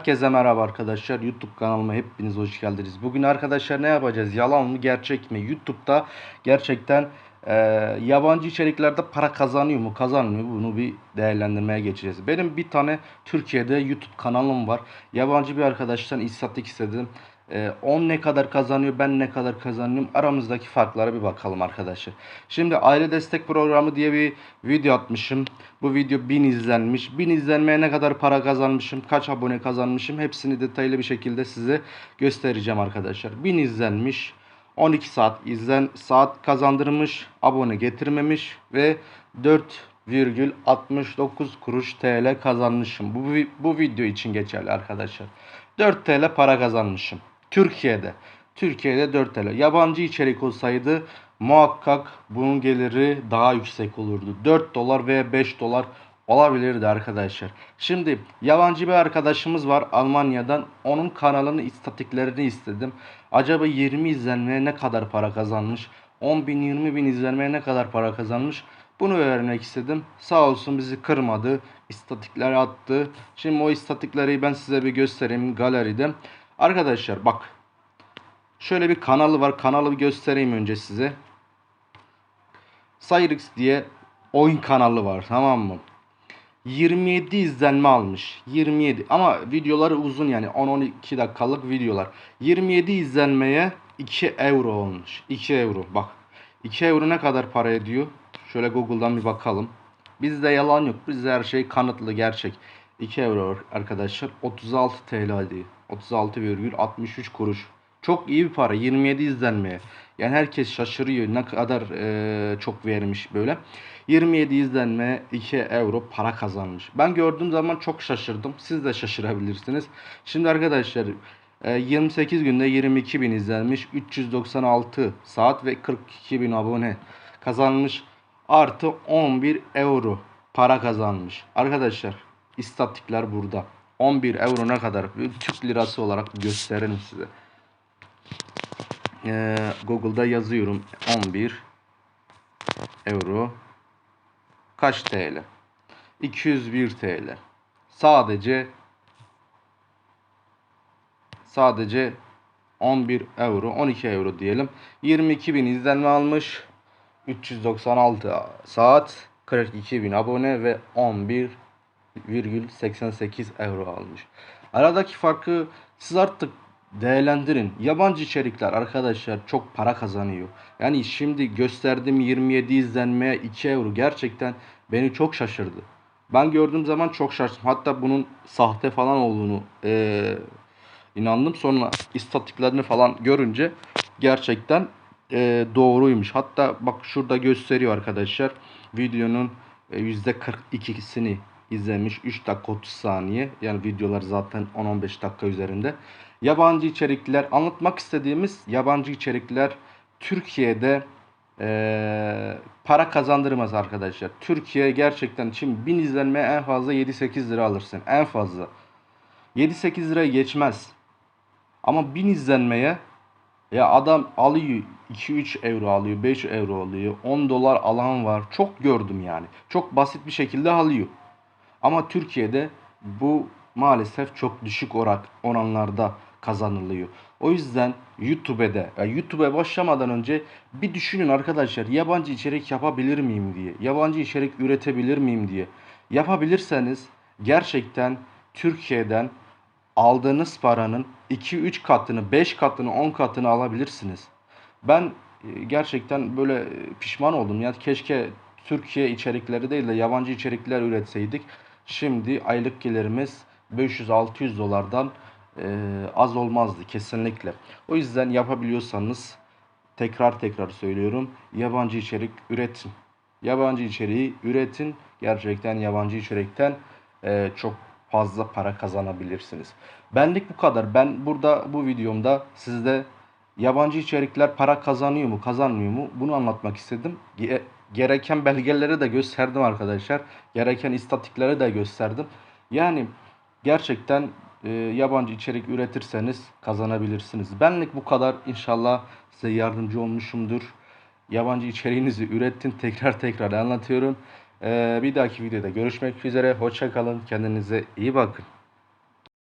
Herkese merhaba arkadaşlar. YouTube kanalıma hepiniz hoş geldiniz. Bugün arkadaşlar ne yapacağız? Yalan mı gerçek mi? YouTube'da gerçekten e, yabancı içeriklerde para kazanıyor mu kazanmıyor mu? Bunu bir değerlendirmeye geçeceğiz. Benim bir tane Türkiye'de YouTube kanalım var. Yabancı bir arkadaştan istatistik istedim. E, 10 ne kadar kazanıyor ben ne kadar kazanıyorum aramızdaki farklara bir bakalım arkadaşlar. Şimdi aile destek programı diye bir video atmışım. Bu video 1000 izlenmiş. 1000 izlenmeye ne kadar para kazanmışım, kaç abone kazanmışım hepsini detaylı bir şekilde size göstereceğim arkadaşlar. 1000 izlenmiş. 12 saat izlen saat kazandırmış, abone getirmemiş ve 4,69 kuruş TL kazanmışım. Bu bu video için geçerli arkadaşlar. 4 TL para kazanmışım. Türkiye'de. Türkiye'de 4 TL. Yabancı içerik olsaydı muhakkak bunun geliri daha yüksek olurdu. 4 dolar veya 5 dolar olabilirdi arkadaşlar. Şimdi yabancı bir arkadaşımız var Almanya'dan. Onun kanalının istatiklerini istedim. Acaba 20 izlenmeye ne kadar para kazanmış? 10 bin 20 bin izlenmeye ne kadar para kazanmış? Bunu öğrenmek istedim. Sağ olsun bizi kırmadı. İstatikleri attı. Şimdi o istatikleri ben size bir göstereyim galeride. Arkadaşlar bak. Şöyle bir kanalı var. Kanalı göstereyim önce size. Cyrix diye oyun kanalı var tamam mı? 27 izlenme almış. 27 ama videoları uzun yani 10-12 dakikalık videolar. 27 izlenmeye 2 euro olmuş. 2 euro bak. 2 euro ne kadar para ediyor? Şöyle Google'dan bir bakalım. Bizde yalan yok. Bizde her şey kanıtlı gerçek. 2 euro arkadaşlar 36 TL diyor. 36,63 kuruş. Çok iyi bir para 27 izlenmeye. Yani herkes şaşırıyor ne kadar e, çok vermiş böyle. 27 izlenme 2 euro para kazanmış. Ben gördüğüm zaman çok şaşırdım. Siz de şaşırabilirsiniz. Şimdi arkadaşlar 28 günde 22 bin izlenmiş. 396 saat ve 42 bin abone kazanmış. Artı 11 euro para kazanmış. Arkadaşlar istatikler burada. 11 euro ne kadar? Türk lirası olarak gösteririm size. Ee, Google'da yazıyorum 11 euro kaç TL? 201 TL. Sadece sadece 11 euro 12 euro diyelim. 22 bin izlenme almış. 396 saat 42 bin abone ve 11,88 euro almış. Aradaki farkı siz artık değerlendirin. Yabancı içerikler arkadaşlar çok para kazanıyor. Yani şimdi gösterdiğim 27 izlenmeye 2 euro gerçekten beni çok şaşırdı. Ben gördüğüm zaman çok şaşırdım. Hatta bunun sahte falan olduğunu e, inandım. Sonra istatiklerini falan görünce gerçekten e, doğruymuş. Hatta bak şurada gösteriyor arkadaşlar. Videonun e, %42'sini izlemiş 3 dakika 30 saniye. Yani videolar zaten 10-15 dakika üzerinde. Yabancı içerikler anlatmak istediğimiz yabancı içerikler Türkiye'de e, para kazandırmaz arkadaşlar. Türkiye gerçekten şimdi 1000 izlenmeye en fazla 7-8 lira alırsın. En fazla. 7-8 liraya geçmez. Ama 1000 izlenmeye ya adam alıyor 2-3 euro alıyor, 5 euro alıyor, 10 dolar alan var. Çok gördüm yani. Çok basit bir şekilde alıyor. Ama Türkiye'de bu maalesef çok düşük oran, oranlarda kazanılıyor. O yüzden YouTube'de, yani YouTube'a başlamadan önce bir düşünün arkadaşlar. Yabancı içerik yapabilir miyim diye. Yabancı içerik üretebilir miyim diye. Yapabilirseniz gerçekten Türkiye'den aldığınız paranın 2-3 katını, 5 katını, 10 katını alabilirsiniz. Ben e, gerçekten böyle e, pişman oldum. Yani keşke Türkiye içerikleri değil de yabancı içerikler üretseydik. Şimdi aylık gelirimiz 500-600 dolardan e, az olmazdı kesinlikle. O yüzden yapabiliyorsanız tekrar tekrar söylüyorum yabancı içerik üretin. Yabancı içeriği üretin. Gerçekten yabancı içerikten e, çok fazla para kazanabilirsiniz. Benlik bu kadar. Ben burada bu videomda sizde yabancı içerikler para kazanıyor mu, kazanmıyor mu bunu anlatmak istedim. Gereken belgeleri de gösterdim arkadaşlar. Gereken istatikleri de gösterdim. Yani gerçekten e, yabancı içerik üretirseniz kazanabilirsiniz. Benlik bu kadar. İnşallah size yardımcı olmuşumdur. Yabancı içeriğinizi ürettin. Tekrar tekrar anlatıyorum. E, bir dahaki videoda görüşmek üzere. Hoşçakalın. Kendinize iyi bakın.